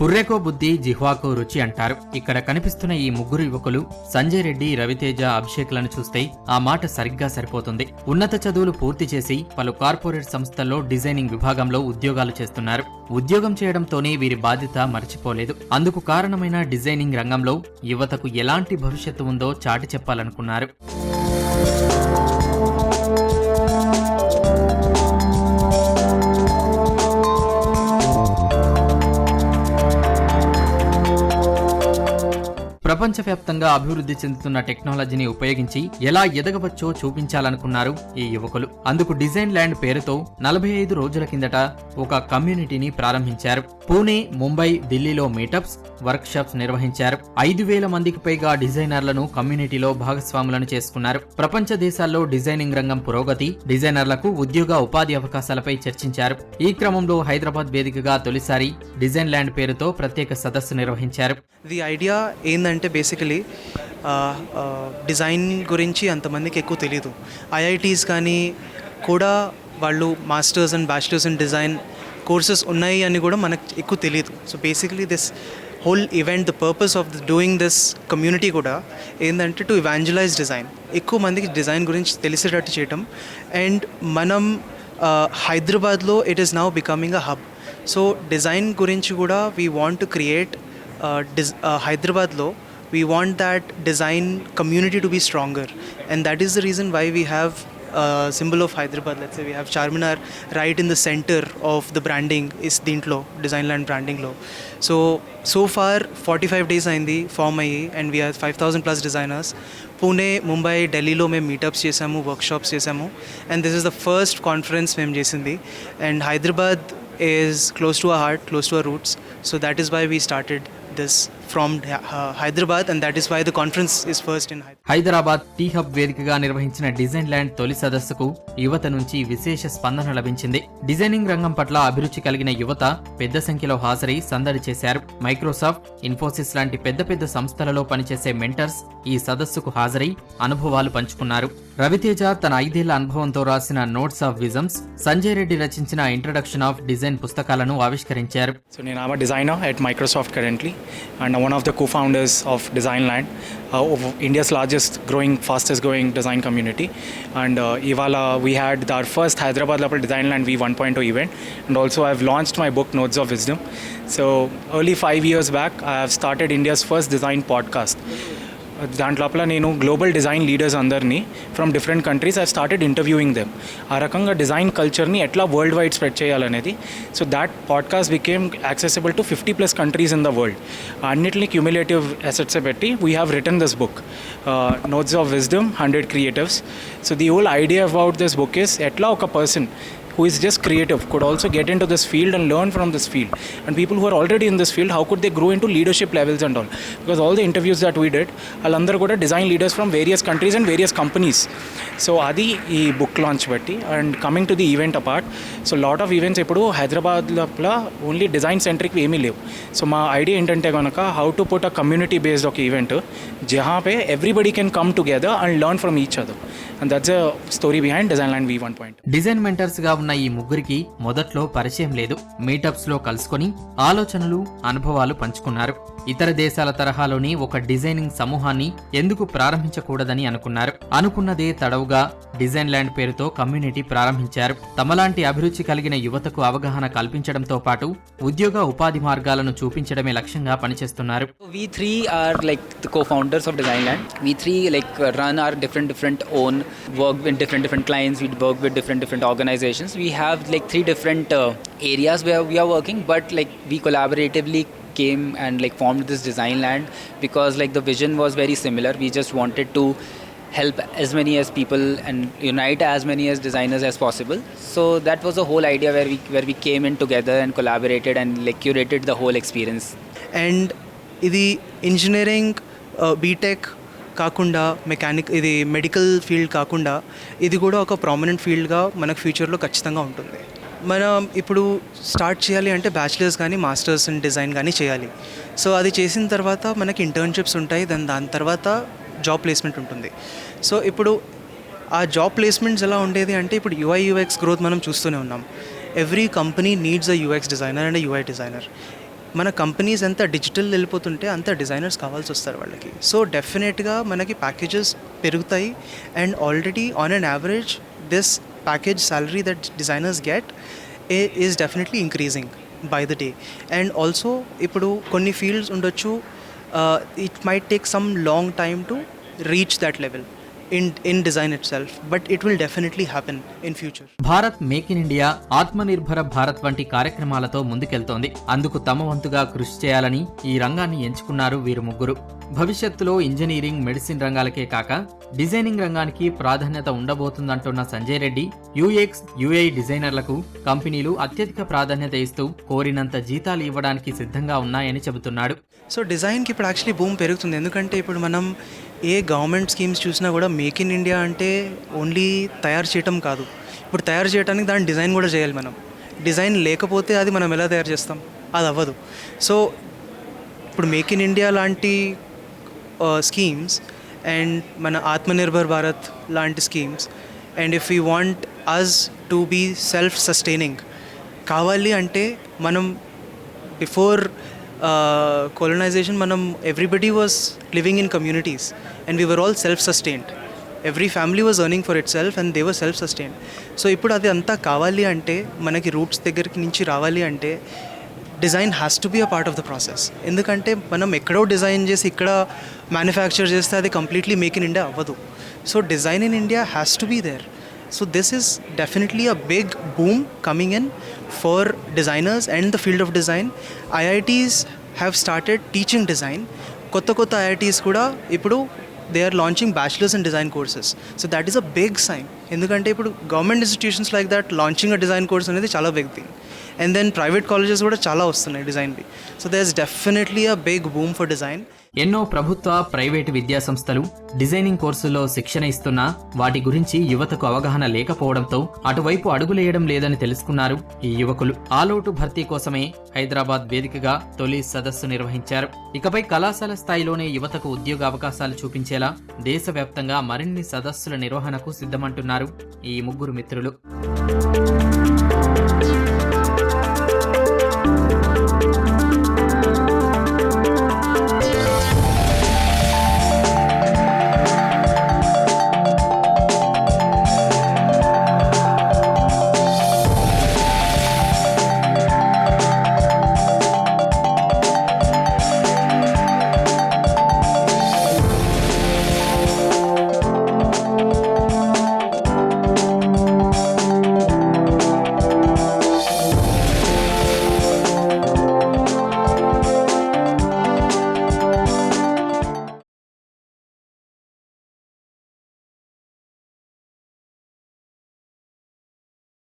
పుర్రెకో బుద్ధి జిహ్వాకో రుచి అంటారు. ఇక్కడ కనిపిస్తున్న ఈ ముగ్గురు యువకులు సంజయ్ రెడ్డి రవితేజ అభిషేక్లను చూస్తే ఆ మాట సరిగ్గా సరిపోతుంది. ఉన్నత చదువులు పూర్తి చేసి పలు కార్పొరేట్ సంస్థల్లో డిజైనింగ్ విభాగంలో ఉద్యోగాలు చేస్తున్నారు. ఉద్యోగం చేయడంతోనే వీరి బాధ్యత మర్చిపోలేదు. అందుకు కారణమైన డిజైనింగ్ రంగంలో యువతకు ఎలాంటి భవిష్యత్తు ఉందో చాటి చెప్పాలనుకున్నారు. ప్రపంచవ్యాప్తంగా అభివృద్ధి చెందుతున్న టెక్నాలజీని ఉపయోగించి ఎలా ఎదగవచ్చో చూపించాలనుకున్నారు ఈ యువకులు. అందుకు డిజైన్ ల్యాండ్ పేరుతో నలభై ఐదు రోజుల కిందట ఒక కమ్యూనిటీని ప్రారంభించారు. పూణే ముంబై ఢిల్లీలో మీటప్స్ వర్క్షాప్స్ నిర్వహించారు. ఐదు వేల మందికి పైగా డిజైనర్లను కమ్యూనిటీలో భాగస్వాములను చేసుకున్నారు. ప్రపంచ దేశాల్లో డిజైనింగ్ రంగం పురోగతి డిజైనర్లకు ఉద్యోగ ఉపాధి అవకాశాలపై చర్చించారు. ఈ క్రమంలో హైదరాబాద్ వేదికగా తొలిసారి డిజైన్ ల్యాండ్ పేరుతో ప్రత్యేక సదస్సు నిర్వహించారు. ది ఐడియా ఏంటంటే బేసికలీ డిజైన్ గురించి అంతమందికి ఎక్కువ తెలియదు ఐఐటీస్ కానీ కూడా వాళ్ళు masters and bachelors in design courses ఉన్నాయి అని కూడా మనకు ఎక్కువ తెలియదు so basically this whole event the purpose of doing this community కూడా ఏంటంటే టు ఇవాంజలైజ్ డిజైన్ ఎక్కువ మందికి డిజైన్ గురించి తెలిసేటట్టు చేయటం. అండ్ మనం హైదరాబాద్లో it is now becoming a hub so design గురించి కూడా we want to create this హైదరాబాద్లో we want that design community to be stronger and that is the reason why we have symbol of Hyderabad let's we have Charminar right in the centre of the branding is దీంట్లో డిజైన్లో and బ్రాండింగ్లో so so far forty five days అయింది form అయ్యి and we are five thousand plus designers Pune Mumbai ఢిల్లీలో మేము meetups చేసాము workshops చేసాము and this is the first conference మేము చేసింది and Hyderabad is close to our heart close to a roots so that is why we started this from uh, Hyderabad, and that is why the conference is first in Hyderabad. Hyderabad T hub వేదికగా నిర్వహించిన design land తొలి సదస్సుకు యువత నుంచి విశేష స్పందన లభించింది. Designing రంగం పట్ల అభిరుచి కలిగిన యువత పెద్ద సంఖ్యలో హాజరై సందడి చేశారు. మైక్రోసాఫ్ట్ ఇన్ఫోసిస్ లాంటి పెద్ద పెద్ద సంస్థలలో పనిచేసే మెంటర్స్ ఈ సదస్సుకు హాజరై అనుభవాలు పంచుకున్నారు. రవితేజ తన ఐదేళ్ళ అనుభవంతో రాసిన notes of wisdoms Sanjay Reddy రచించిన ఇంట్రడక్షన్ ఆఫ్ డిజైన్ పుస్తకాలను ఆవిష్కరించారు. So నేను a designer at Microsoft currently. And one of the co-founders of Designland, uh, India's largest growing, fastest growing design community. And uh, we had our first Hyderabad level Designland V 1.0 event and also I've launched my book Notes of Wisdom. So early five years back, I have started India's first design podcast. దాంట్లోపల నేను global design leaders అందరినీ from different countries I started interviewing them ఆ రకంగా design కల్చర్ని ఎట్లా world wide spread చేయాలనేది. So that podcast became accessible to fifty plus countries in the world అన్నిటిని cumulative assets పెట్టి we have return this book notes of wisdom hundred creatives so the whole idea about this book is ఎట్లా ఒక person who is just creative could also get into this field and learn from this field and people who are already in this field how could they grow into leadership levels and all because all the interviews that we did వాళ్ళందరూ కూడా design leaders from various countries and various companies so అది ఈ book launch బట్టి and coming to the event apart so lot of events ఇప్పుడు హైదరాబాద్ లోపల only design centric ఏమీ లేవు so మా ఐడియా ఏంటంటే కనుక how to put a community based ఒక ఈవెంట్ జహా pay everybody can come together and learn from each other and that's story behind design land we one point design మెంటర్స్గా ఉన్న ఈ ముగ్గురికి మొదట్లో పరిచయం లేదు. మీటప్స్లో కలుసుకొని ఆలోచనలు అనుభవాలు పంచుకున్నారు. ఇతర దేశాల తరహాలోని ఒక డిజైనింగ్ సమూహాన్ని ఎందుకు ప్రారంభించకూడదని అనుకున్నారు. అనుకున్నదే తడవుగా డిజైన్ ల్యాండ్ పేరుతో కమ్యూనిటీ ప్రారంభించారు తమలాంటి అభిరుచి కలిగిన యువతకు అవగాహన కల్పించడంతో పాటు ఉద్యోగ ఉపాధి మార్గాలను చూపించడమే లక్ష్యంగా పనిచేస్తున్నారు We three are like the co-founders of Designland. We three like uh, run our different different own work with different different. We work with different different organizations. We have like three different uh, areas where we are working, but like we collaboratively came and like formed this design land because like the vision was very similar. We just wanted to help as many as people and unite as many as designers as possible so that was the whole idea where we where we came in together and collaborated and like curated the whole experience and ఇది engineering BTech కాకుండా mechanic ఇది medical field కాకుండా ఇది కూడా ఒక prominent ఫీల్డ్గా మనకు ఫ్యూచర్లో ఖచ్చితంగా ఉంటుంది మనం ఇప్పుడు స్టార్ట్ చేయాలి అంటే బ్యాచిలర్స్ కానీ మాస్టర్స్ ఇన్ డిజైన్ కానీ చేయాలి సో అది చేసిన తర్వాత మనకి ఇంటర్న్షిప్స్ ఉంటాయి దాని దాని తర్వాత జాబ్ ప్లేస్మెంట్ ఉంటుంది. సో ఇప్పుడు ఆ జాబ్ ప్లేస్మెంట్స్ ఎలా ఉండేది అంటే ఇప్పుడు యుఐ యూఎక్స్ గ్రోత్ మనం చూస్తూనే ఉన్నాం. Every company needs a UX designer and UI designer మన కంపెనీస్ ఎంత డిజిటల్ వెళ్ళిపోతుంటే అంత డిజైనర్స్ కావాల్సి వస్తారు వాళ్ళకి. సో డెఫినెట్గా మనకి ప్యాకేజెస్ పెరుగుతాయి. And already on an average this package salary that designers get is definitely increasing by the day and also ఇప్పుడు కొన్ని ఫీల్డ్స్ ఉండొచ్చు. It might take some long long to reach reach level in in design itself but it will definitely happen in future Bharat make in India Atmanirbhar Bharat వంటి కార్యక్రమాలతో ముందుకెళ్తోంది. అందుకు తమ వంతుగా కృషి చేయాలని ఈ రంగాన్ని ఎంచుకున్నారు వీరు ముగ్గురు. భవిష్యత్తులో ఇంజనీరింగ్ మెడిసిన్ రంగాలకే కాక డిజైనింగ్ రంగానికి ప్రాధాన్యత ఉండబోతుందంటున్న సంజయ్ రెడ్డి యూఎక్స్ యూఐ డిజైనర్లకు కంపెనీలు అత్యధిక ప్రాధాన్యత ఇస్తూ కోరినంత జీతాలు ఇవ్వడానికి సిద్ధంగా ఉన్నాయని చెబుతున్నాడు. సో డిజైన్కి ఇప్పుడు యాక్చువల్లీ భూమి పెరుగుతుంది. ఎందుకంటే ఇప్పుడు మనం ఏ గవర్నమెంట్ స్కీమ్స్ చూసినా కూడా మేక్ ఇన్ ఇండియా అంటే ఓన్లీ తయారు చేయటం కాదు. ఇప్పుడు తయారు చేయడానికి దాని డిజైన్ కూడా చేయాలి మనం. డిజైన్ లేకపోతే అది మనం ఎలా తయారు చేస్తాం? అది అవ్వదు. సో ఇప్పుడు మేక్ ఇన్ ఇండియా లాంటి Uh, స్కీమ్స్ అండ్ మన ఆత్మనిర్భర్ భారత్ లాంటి schemes and if you want us to be self sustaining కావాలి అంటే మనం బిఫోర్ కొలనైజేషన్ uh, మనం everybody was living in communities and we were all self sustained every family was earning for itself and they were self sustained so ఇప్పుడు అది అంతా కావాలి అంటే మనకి రూట్స్ దగ్గరికి నుంచి రావాలి అంటే design has to be a part of the process ఎందుకంటే మనం ఎక్కడో డిజైన్ చేసి ఇక్కడ మ్యానుఫ్యాక్చర్ చేస్తే అది కంప్లీట్లీ మేక్ ఇన్ ఇండియా అవ్వదు. So design in India has to be there so this is definitely a big boom coming in for designers and the field of design IITs have started teaching design కొత్త కొత్త IITs కూడా ఇప్పుడు they are launching bachelors in design courses so that is a big sign ఎందుకంటే ఇప్పుడు government institutions like that launching a design course అనేది చాలా big thing and then private colleges కూడా చాలా వస్తున్నాయి డిజైన్వి so they is definitely a big boom for design ఎన్నో ప్రభుత్వ private విద్యాసంస్థలు డిజైనింగ్ కోర్సుల్లో శిక్షణ ఇస్తున్నా వాటి గురించి యువతకు అవగాహన లేకపోవడంతో అటువైపు అడుగులేయడం లేదని తెలుసుకున్నారు ఈ యువకులు. ఆలోటు భర్తీ కోసమే హైదరాబాద్ వేదికగా తొలి సదస్సు నిర్వహించారు. ఇకపై కళాశాల స్థాయిలోనే యువతకు ఉద్యోగ అవకాశాలు చూపించేలా దేశవ్యాప్తంగా మరిన్ని సదస్సుల నిర్వహణకు సిద్ధమంటున్నారు ఈ ముగ్గురు మిత్రులు.